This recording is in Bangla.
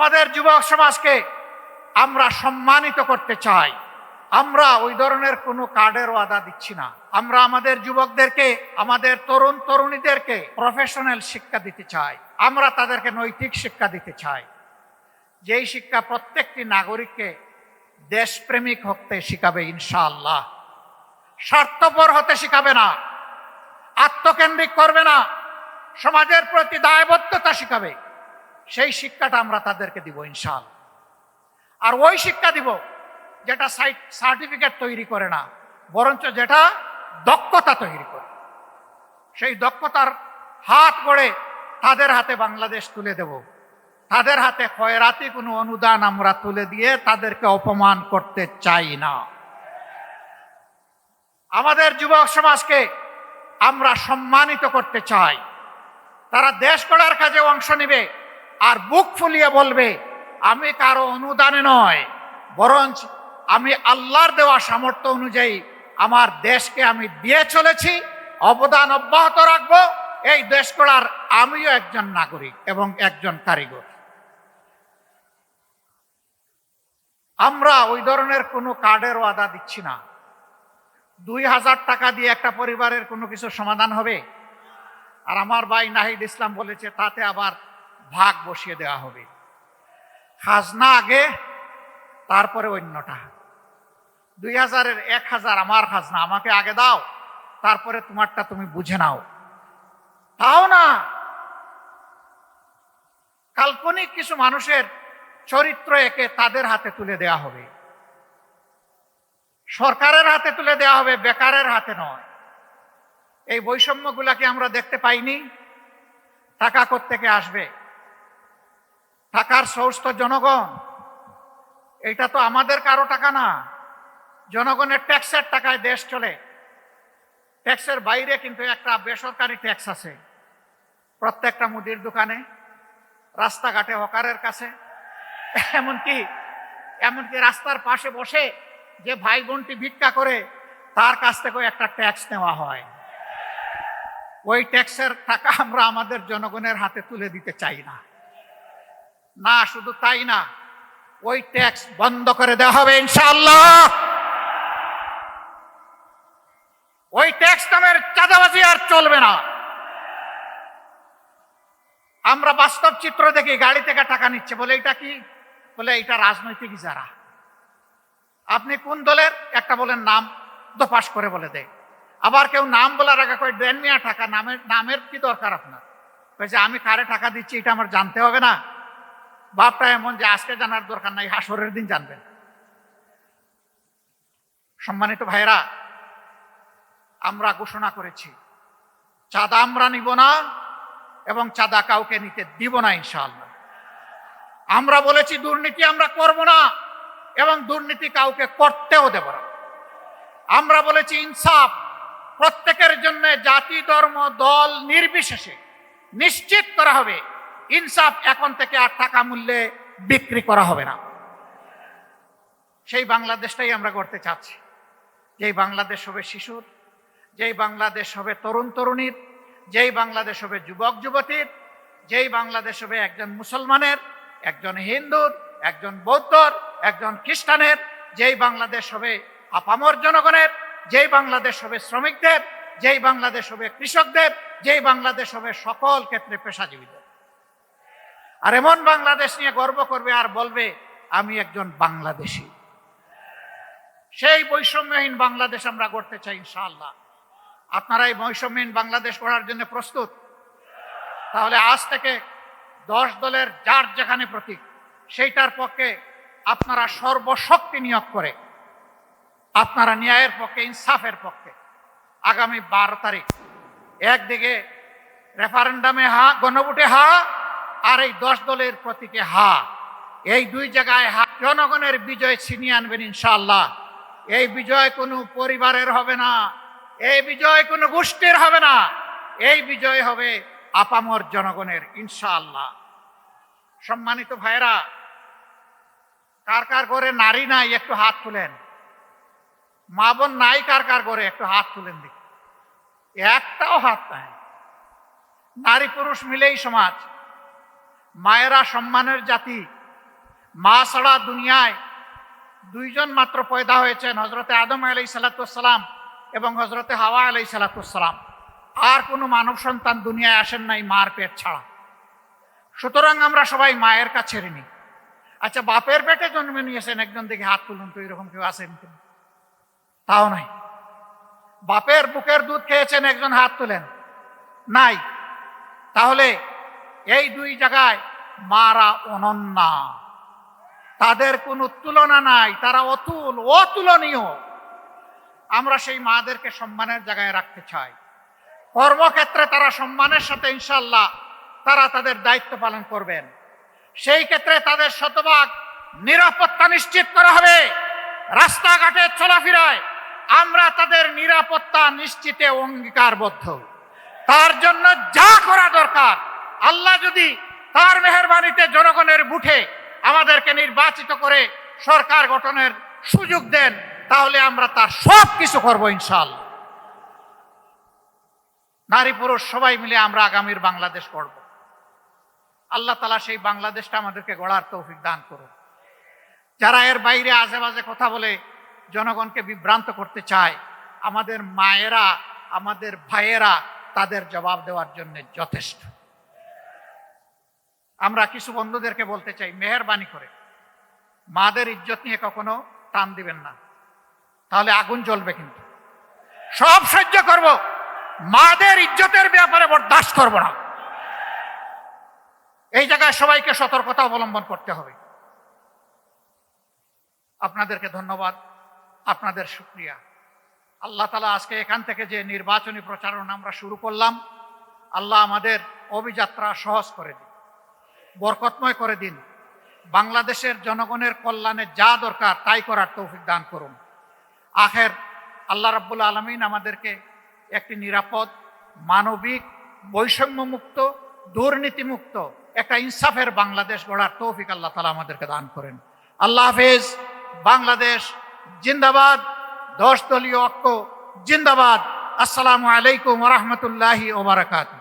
আমাদের যুবক সমাজকে আমরা সম্মানিত করতে চাই। আমরা ওই ধরনের কোনো কার্ডের ওয়াদা দিচ্ছি না। আমরা আমাদের যুবকদেরকে, আমাদের তরুণ তরুণীদেরকে প্রফেশনাল শিক্ষা দিতে চাই। আমরা তাদেরকে নৈতিক শিক্ষা দিতে চাই। যেই শিক্ষা প্রত্যেকটি নাগরিককে দেশপ্রেমিক হতে শিখাবে ইনশাআল্লাহ। স্বার্থপর হতে শিখাবে না। আত্মকেন্দ্রিক করবে না। সমাজের প্রতি দায়বদ্ধতা শিখাবে। সেই শিক্ষাটা আমরা তাদেরকে দিব ইনশাল আর ওই শিক্ষা দিব যেটা সার্টিফিকেট তৈরি করে না, বরঞ্চ যেটা দক্ষতা তৈরি করে। সেই দক্ষতার হাত গড়ে তাদের হাতে বাংলাদেশ তুলে দেব। তাদের হাতে খয়রাতি কোনো অনুদান আমরা তুলে দিয়ে তাদেরকে অপমান করতে চাই না। আমাদের যুবক সমাজকে আমরা সম্মানিত করতে চাই। তারা দেশ গড়ার কাজে অংশ নেবে। আর বুক ফুলিয়ে বলবে, আমি কারও অনুদানে নয়, বরঞ্চ আমি আল্লাহর দেওয়া সামর্থ্য অনুযায়ী আমার দেশকে আমি দিয়ে চলেছি, অবদান অব্যাহত রাখব, এই দেশ করার আমিও একজন নাগরিক এবং একজন কারিগর। আমরা ওই ধরনের কোনো কার্ডের ওয়াদা দিচ্ছি না। দুই হাজার টাকা দিয়ে একটা পরিবারের কোনো কিছু সমাধান হবে? আর আমার ভাই নাহিদ ইসলাম বলেছে, তাতে আবার ভাগ বসিয়ে দেওয়া হবে। খাজনা আগে, তারপরে অন্যটা। দুই হাজারের এক হাজার আমার খাজনা, আমাকে আগে দাও, তারপরে তোমারটা তুমি বুঝে নাও। তাও না। কাল্পনিক কিছু মানুষের চরিত্র একে তাদের হাতে তুলে দেয়া হবে। সরকারের হাতে তুলে দেওয়া হবে, বেকারের হাতে নয়। এই বৈষম্যগুলাকে আমরা দেখতে পাইনি? টাকা থেকে আসবে? টাকার সোর্স তো জনগণ। এটা তো আমাদের কারও টাকা না। জনগণের ট্যাক্সের টাকায় দেশ চলে। ট্যাক্সের বাইরে কিন্তু একটা বেসরকারি ট্যাক্স আছে। প্রত্যেকটা মুদির দোকানে, রাস্তাঘাটে, হকারের কাছে। এমনকি এমনকি রাস্তার পাশে বসে যে ভাই বোনটি ভিক্ষা করে, তার কাছ থেকেও একটা ট্যাক্স নেওয়া হয়। ওই ট্যাক্সের টাকা আমরা আমাদের জনগণের হাতে তুলে দিতে চাই না। না, শুধু তাই না, ওই ট্যাক্স বন্ধ করে দেওয়া হবে ইনশাল্লাহ ওই ট্যাক্স নামের চাঁদাবাজি আর চলবে না। আমরা বাস্তব চিত্র দেখি, গাড়ি থেকে টাকা নিচ্ছে, বলে এটা কি? বলে এটা রাজনৈতিক যারা আপনি কোন দলের? একটা বলেন নাম দোপাস করে বলে দেয়। আবার কেউ নাম বলার আগে কয়, দেন মিয়া টাকা, নামের নামের কি দরকার আপনার? যে, আমি কারে টাকা দিচ্ছি, এটা আমার জানতে হবে না। বাপটা এমন যে আজকে জানার দরকার নাই, হাসরের দিন জানবেন সম্মানিত ভাইরা আমরা ঘোষণা করেছি, চাঁদা আমরা নিব না এবং চাঁদা কাউকে নিতে দিব না ইনশাআল্লাহ। আমরা বলেছি দুর্নীতি আমরা করব না এবং দুর্নীতি কাউকে করতেও দেব না। আমরা বলেছি ইনসাফ প্রত্যেকের জন্য জাতি, ধর্ম, দল নির্বিশেষে নিশ্চিত করা হবে। ইনসাফ এখন থেকে আর টাকা মূল্যে বিক্রি করা হবে না। সেই বাংলাদেশটাই আমরা করতে চাচ্ছি। যেই বাংলাদেশ হবে শিশুর, যেই বাংলাদেশ হবে তরুণ তরুণীর, যেই বাংলাদেশ হবে যুবক যুবতীর, যেই বাংলাদেশ হবে একজন মুসলমানের, একজন হিন্দুর, একজন বৌদ্ধর, একজন খ্রিস্টানের, যেই বাংলাদেশ হবে আপামর জনগণের, যেই বাংলাদেশ হবে শ্রমিকদের, যেই বাংলাদেশ হবে কৃষকদের, যেই বাংলাদেশ হবে সকল ক্ষেত্রে পেশাজীবীদের। আর এমন বাংলাদেশ নিয়ে গর্ব করবে আর বলবে, আমি একজন বাংলাদেশি। সেই বৈষম্যহীন বাংলাদেশ আমরা গড়তে চাই, ইনশাআল্লাহ। আপনারা এই বৈষম্যহীন বাংলাদেশ গড়ার জন্য প্রস্তুত? তাহলে আজ থেকে দশ দলের যার যেখানে প্রতীক, সেইটার পক্ষে আপনারা সর্বশক্তি নিয়োগ করে, আপনারা ন্যায়ের পক্ষে, ইনসাফের পক্ষে, আগামী বারো তারিখ, একদিকে রেফারেন্ডামে হা, গণভোটে হা আর এই দশ দলের প্রতীকে হা। এই দুই জায়গায় হা। জনগণের বিজয় ছিনিয়ে আনবেন ইনশাল্লাহ এই বিজয় কোনো পরিবারের হবে না। এই বিজয় কোনো গোষ্ঠীর হবে না। এই বিজয় হবে আপামর জনগণের ইনশাআল্লাহ। সম্মানিত ভাইরা কার কার করে নারী নাই একটু হাত তুলেন। মা বোন নাই কার কার করে একটু হাত তুলেন দেখি। একটাও হাত নাই। নারী পুরুষ মিলেই সমাজ। মায়েরা সম্মানের জাতি। মা ছাড়া দুনিয়ায় দুইজন মাত্র পয়দা হয়েছেন হজরতে আদম আলাই সালাতাম এবং হজরতে হাওয়া আলাই সালাতাম আর কোনো মানব সন্তান দুনিয়ায় আসেন নাই মার পেট ছাড়া। সুতরাং আমরা সবাই মায়ের কাছে ঋণী। আচ্ছা বাপের পেটে জন্মে নিয়েছেন, একজন দেখে হাত তুলুন তো এরকম কেউ আছেন কিনা? তাও নাই। বাপের বুকের দুধ খেয়েছেন, একজন হাত তুলেন। নাই। তাহলে এই দুই জায়গায় মারা অনন্যা। তাদের কোনো তুলনা নাই, তারা অতুল, অতুলনীয়। আমরা সেই মাদেরকে সম্মানের জায়গায় রাখতে চাই। কর্মক্ষেত্রে তারা সম্মানের সাথে ইনশাল্লাহ তারা তাদের দায়িত্ব পালন করবেন। সেই ক্ষেত্রে তাদের শতভাগ নিরাপত্তা নিশ্চিত করা হবে। রাস্তাঘাটে চলাফেরায় আমরা তাদের নিরাপত্তা নিশ্চিতে অঙ্গীকারবদ্ধ। তার জন্য যা করা দরকার আল্লাহ যদি তার মেহরবানিতে জনগণের বুঠে আমাদেরকে নির্বাচিত করে সরকার গঠনের সুযোগ দেন, তাহলে আমরা তার সব কিছু করব ইনশাল্লাহ নারী পুরুষ সবাই মিলে আমরা আগামীর বাংলাদেশ গড়ব। আল্লাহ তালা সেই বাংলাদেশটা আমাদেরকে গড়ার তৌফিক দান করুন। যারা এর বাইরে আজে বাজে কথা বলে জনগণকে বিভ্রান্ত করতে চায়, আমাদের মায়েরা, আমাদের ভাইয়েরা তাদের জবাব দেওয়ার জন্য যথেষ্ট। আমরা কিছু বন্ধুদেরকে বলতে চাই, মেহরবানি করে। মাদের ইজ্জত নিয়ে কখনো টান দিবেন না। তাহলে আগুন জ্বলবে কিন্তু। সব সহ্য করব। মাদের ইজ্জতের ব্যাপারে বরদাস্ত করব না। এই জায়গায় সবাইকে সতর্কতা অবলম্বন করতে হবে। আপনাদেরকে ধন্যবাদ। আপনাদের শুক্রিয়া। আল্লাহ তালা আজকে এখান থেকে যে নির্বাচনী প্রচারণা আমরা শুরু করলাম, আল্লাহ আমাদের অভিযাত্রা সহজ করে দিন বরকতময় করে দিন। বাংলাদেশের জনগণের কল্যাণে যা দরকার তাই করার তৌফিক দান করুন। আখের আল্লাহ রাব্বুল আলমিন আমাদেরকে একটি নিরাপদ, মানবিক, বৈষম্যমুক্ত, দুর্নীতিমুক্ত, একটা ইনসাফের বাংলাদেশ গড়ার তৌফিক আল্লাহ তালা আমাদেরকে দান করেন। আল্লাহ হাফেজ। বাংলাদেশ জিন্দাবাদ। দশ দলীয় অক্ষ জিন্দাবাদ। আসসালামু আলাইকুম রহমতুল্লাহি ওবরাকাতু